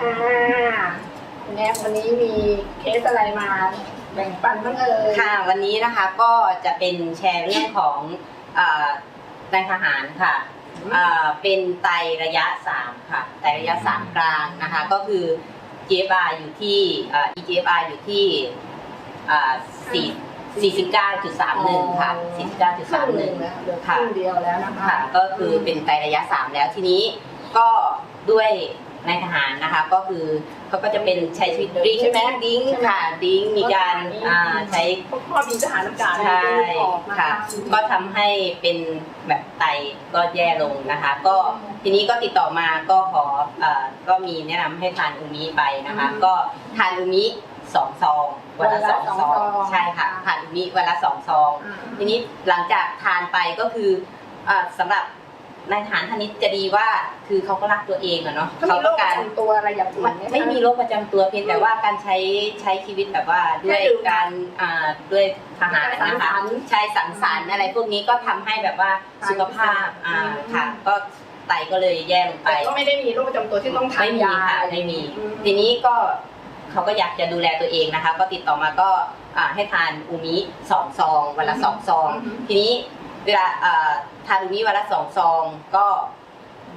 ค่ะคุณแอฟวันนี้มีเคสอะไรมาแบ่งปันบ้างเอ่ยค่ะ วันนี้นะคะก็จะเป็นแชร์เรื่องของเอ่อนายทหารค่ะเอ่อเป็นไตระยะ 3 ค่ะ ไตระยะ 3 กลางนะคะ ก็คือ GFR อยู่ที่เอ่อ EGFR อยู่ที่เอ่อ4 49.31 ค่ะครึ่งหนึ่ง49.31แล้วเหลือครึ่งเดียวแล้วนะคะค่ะก็คือเป็นไตระยะ 3 แล้วทีนี้ก็ด้วย นายทหารนะคะก็คือเขาก็จะเป็นใช้ชีวิตดิ้งใช่ไหมดิ้งค่ะ ดิ้งมีการอ่าใช้พวกพ่อบินทหารอากาศใช่ไม่ได้ออกนะค่ะคะก็ทำให้เป็นแบบไตก็แย่ลงนะคะ ก็ทีนี้ก็ติดต่อมาก็ขอเอ่อก็มีแนะนำให้ทานอูมิไปนะคะ ก็ทานอูมิสองซองวันละสองซองใช่ค่ะทานอูมิวันละสองซองอ่าทีนี้หลังจากทานไปก็คือเอ่อสำหรับ นายทหารท่านนี้จะดีว่าคือเขาก็รักตัวเองอะเนาะเขามีโรก็คปการระจำตัวอะไรอย่างอื่นไหมคะ ไม่มีโรคประจำตัวเพียงแต่ว่าการใช้ใช้ชีวิตแบบว่าด้วยแค่ดื่มการอ่าด้วยทหารสังนะสรคะรค์ใช้สังสรรค์อะไรพวกนี้ก็ทำให้แบบว่าสุขภาพอ่าอืม ค่ะ ก็ไตก็เลยแย่ลงไป แต่ก็ไม่ได้มีโรคประจำตัวที่ต้องทานไม่มียา ค่ะไม่มี อืม ทีนี้ก็เขาก็อยากจะดูแลตัวเองนะคะ ก็ติดต่อมาก็อ่าให้ทานอูมิสองซองวันละสองซองอืมทีนี้ เวลาเอ่อทานอูมิวันละสองซองก็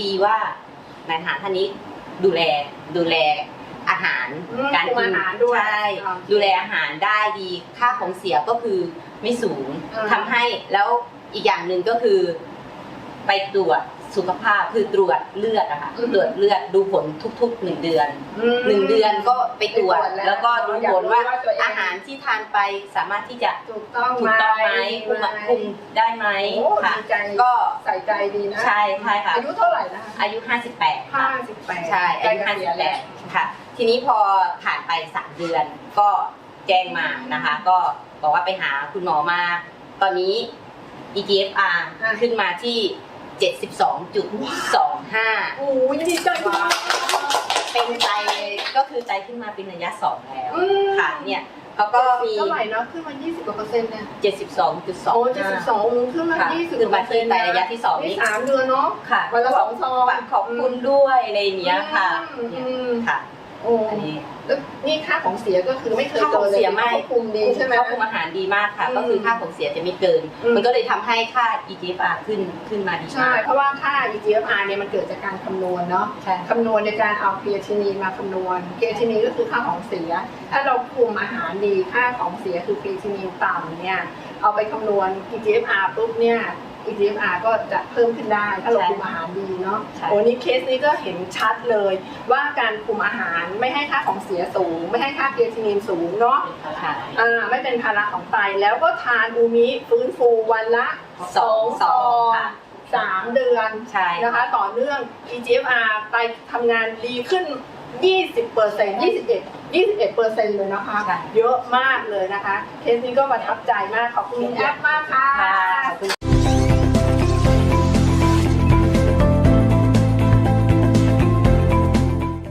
ดีว่านายทหารท่านนี้ดูแลดูแลอาหารอืมการคุมกินอาหารด้วยใช่อ่าดูแลอาหารได้ดีค่าของเสียก็คือไม่สูงอ่า ทำให้แล้วอีกอย่างหนึ่งก็คือ ไปตรวจ สุขภาพคือตรวจเลือดอะค่ะตรวจเลือดดูผลทุกๆหนึ่งเดือนอืมหนึ่งเดือนก็ไปตรวจ ไปตรวจแล้วแล้วก็ดูผลว่าอยากรู้ว่าตัวเอง อาหารที่ทานไปสามารถที่จะถูกต้องถูกต้องไหมดีคุมคุมได้ไหมโอ้ค่ะ ดีใจก็ใส่ใจดีนะใช่ใช่ค่ะอายุเท่าไหร่นะคะอายุ 58ห้าค่ะ สิบแปดใช่อายุใกล้เกษียณแล้ว58ค่ะ ทีนี้พอผ่านไป3เดือน ก็แจ้งมานะคะ ก็บอกว่าไปหาคุณหมอมา ตอนนี้ EGFR ขึ้นมาที่ 72.25 โอ้ยดีใจมาก เป็นไตก็คือไตขึ้นมาเป็นระยะ2แล้วอืม ค่ะเนี่ยเขาก็มีเท่าไหร่นะขึ้นมา 20กว่าเปอร์เซ็นต์เนี่ย72.25โอ้72ขึ้นมาค่ะ20ขึ้นมาที่ไตระยะที่สองนี่ นี้สามเดือนเนาะ ค่ะวันละสองซอง ฝากขอบคุณด้วยอะไรอย่างเงี้ยค่ะอืมเนี่ยอืมค่ะโอ้อันนี้แล้วนี่ค่าของเสียก็คือไม่เคยค่าของเสียไม่ควบคุมดีใช่ไหม ควบคุมอาหารดีมากค่ะ อืมก็คือค่าของเสียจะไม่เกิน อืม มันก็เลยทำให้ค่า EGFR ขึ้นขึ้นมาดีใช่มาก เพราะว่าค่า EGFR เนี่ยมันเกิดจากการคำนวณเนาะใช่ คำนวณในการเอาเครียตินีนมาคำนวณเครียตินีนก็คือค่าของเสีย ถ้าเราคุมอาหารดีค่าของเสียคือเครียตินีนต่ำเนี่ยเอาไปคำนวณ EGFR ปุ๊บเนี่ย EGFR ก็จะเพิ่มขึ้นได้ถ้าเราคุมอาหารดีเนาะใช่โอ้นี่เคสนี้ก็เห็นชัดเลย ว่าการคุมอาหารไม่ให้ค่าของเสียสูง ไม่ให้ค่าเครียตินีนสูงเนาะค่ะอ่าไม่เป็นภาระของไตแล้วก็ทานอูมิฟื้นฟูวันละสองซองค่ะสามเดือนใช่นะคะต่อเนื่อง EGFR ไตทำงานดีขึ้น20เปอร์เซ็นต์21 21เปอร์เซ็นต์เลยนะคะใช่เยอะมากเลยนะคะ เคสนี้ก็ประทับใจมาก ขอบคุณคุณแอปมากค่ะ